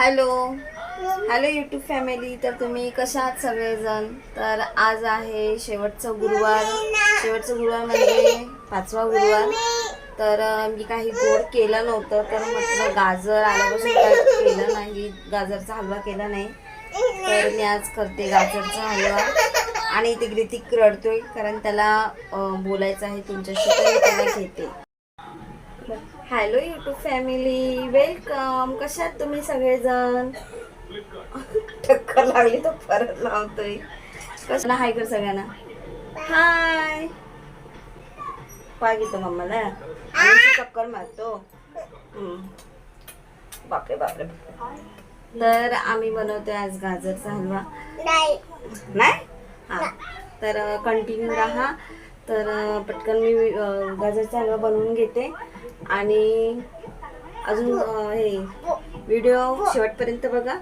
Hello. Hello YouTube family तर तुम्ही कशा आहात सगळेजण? तर आज आहे शेवटचं गुरुवार. शेवटचं गुरुवार म्हणजे पाचवा गुरुवार. तर मी काही गोड केलं नव्हतं तर म्हटलं गाजर आल्यापासून काही केलं नाही गाजरचा हलवा केला नाही. तर मी आज करते गाजरचा हलवा. आणि इथे ग्रितिक रडतोय कारण त्याला बोलायचं आहे तुमच्याशी तर मी त्याला घेते. हॅलो युट्यूब फॅमिली वेलकम कशात तुम्ही सगळेजण? टक्कर लागली तर परत लावतोय. कसं हाय कर सगळ्यांना. हाय पाय घेतो मम्माला. चक्कर मारतो. बापरे बापरे. तर आम्ही बनवतोय आज गाजरचा हलवा. नाही. हा. तर कंटिन्यू राहा. तर पटकन मी गाजरचा हलवा बनवून घेते. आणि अजून हे व्हिडिओ शेवटपर्यंत बघा.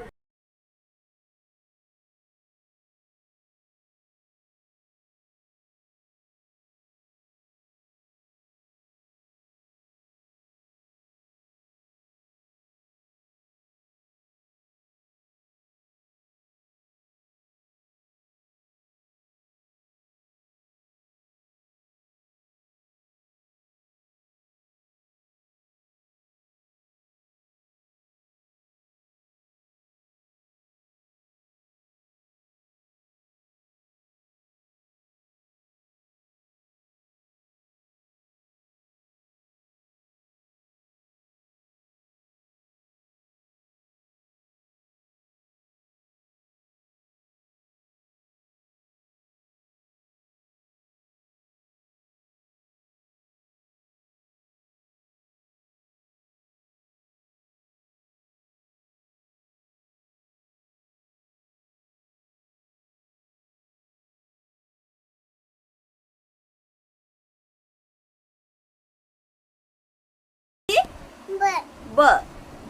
ब.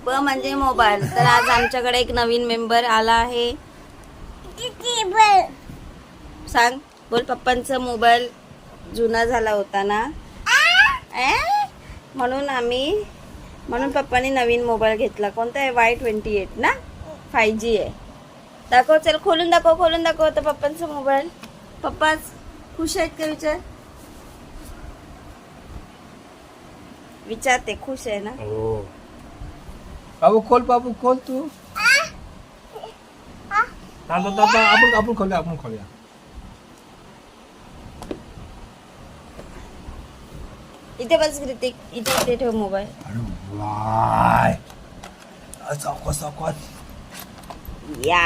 ब म्हणजे मोबाईल तर आज आमच्याकडे एक नवीन मेंबर आला आहे. सांग. बोल पप्पांचा मोबाईल जुना झाला होता ना? म्हणून आम्ही म्हणून पप्पानी नवीन मोबाईल घेतला. कोणता आहे? वाय ट्वेंटी एट ना? फाय जी आहे. दाखव चल. खोलून दाखव खोलून दाखव आता पप्पांचा मोबाईल पप्पाच खुश आहेत का विचार? विचारते. खुश आहे ना? हो. बाबू खोल बाबू खोल तू. आपण आपण खोलूया आपण खोलूया. इथे बस कृतिक. इथे इथे ठेव मोबाईल. अरे वाय. या.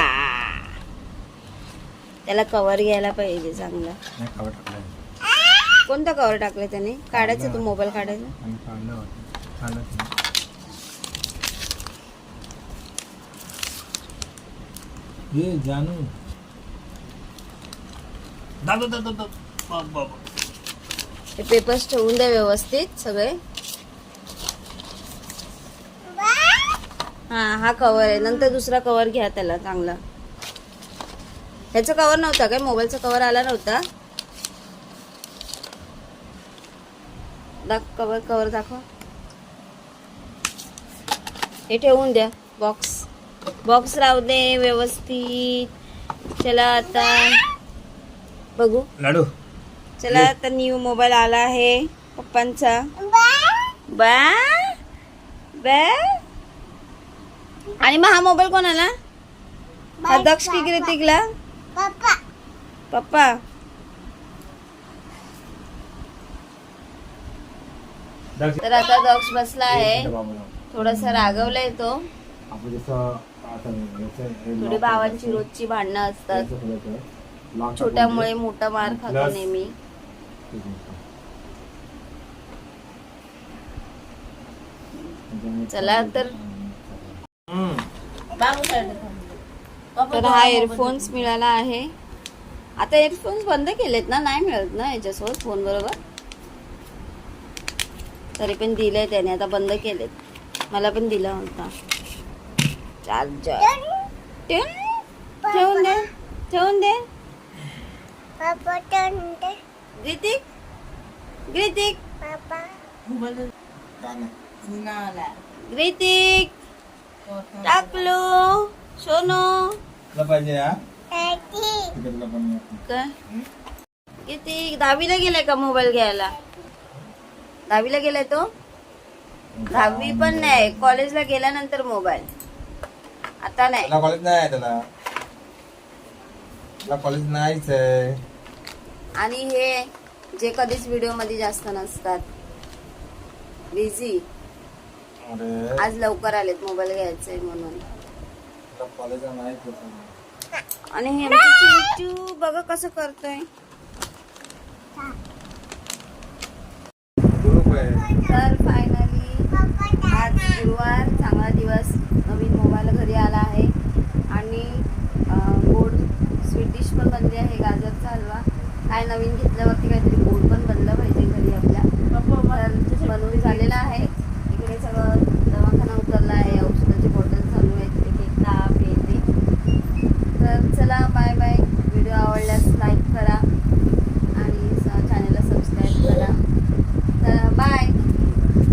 त्याला कवर घ्यायला पाहिजे चांगला. खावा टाकलं कोणता कवर टाकलं त्याने? काढायचं तू मोबाईल काढायचा आणि काढलं होतं काढलं तिने. ये जानू। दादा दादा दादा बाबा बाबा हे पेपर्स ठेवून द्या व्यवस्थित सगळे. हा हा कवर आहे. नंतर दुसरा कवर घ्या त्याला चांगला. ह्याचा कवर नव्हता काय? मोबाईलचा कवर आला नव्हता? दाख कवर कवर दाखव. हे ठेवून द्या बॉक्स बॉक्स राहू दे व्यवस्थित. चला आता बघू. लाडू. चला आता न्यू मोबाईल आला आहे पप्पांचा. बा? बा? आणि मग हा मोबाईल कोणाला? हा दक्ष की कृतिकला? पप्पा. दक्ष- तर आता दक्ष बसला आहे. हे थोडासा रागवलाय तो. आपण जसं आता याचं थोडी भावांची करायचं. रोजची भांडणं असतात. याचं छोट्यामुळे टाकून मोठा मार खातो Plus- नेहमी. चला तर. हम्म. तर हा एअरफोन्स मिळाला आहे. आता एअरफोन्स बंद केलेत ना? नाही मिळत ना याच्यासोबत फोन बरोबर? तरी पण दिलंय त्याने आता बंद केलेत. मला पण दिला होता. चार्जर ठेवून दे. ठेवून दे. ग्रितिक. ग्रितिक. ग्रितिक. टाकलो. पाहिजे हा? तिकडला पण काय? किती दहावीला गेलाय का मोबाईल घ्यायला? दहावीला गेलाय तो? दहावी पण नाही. कॉलेजला गेल्यानंतर मोबाईल. आता नाही. त्याला कॉलेज नाही आहे त्याला. त्याला कॉलेज नाहीच आहे. आणि हे जे कधीच व्हिडिओमध्ये जास्त नसतात. बिझी अरे. आज लवकर आलेत मोबाईल घ्यायचंय म्हणून. कॉलेज. आणि हे आमचं चिंटू बघा कसं करतोय. तर फायनली गुरुवार चांगला दिवस नवीन मोबाईल घरी आला आहे. आणि गोड स्वीट डिश पण बनली आहे गाजरचा हलवा. काय नवीन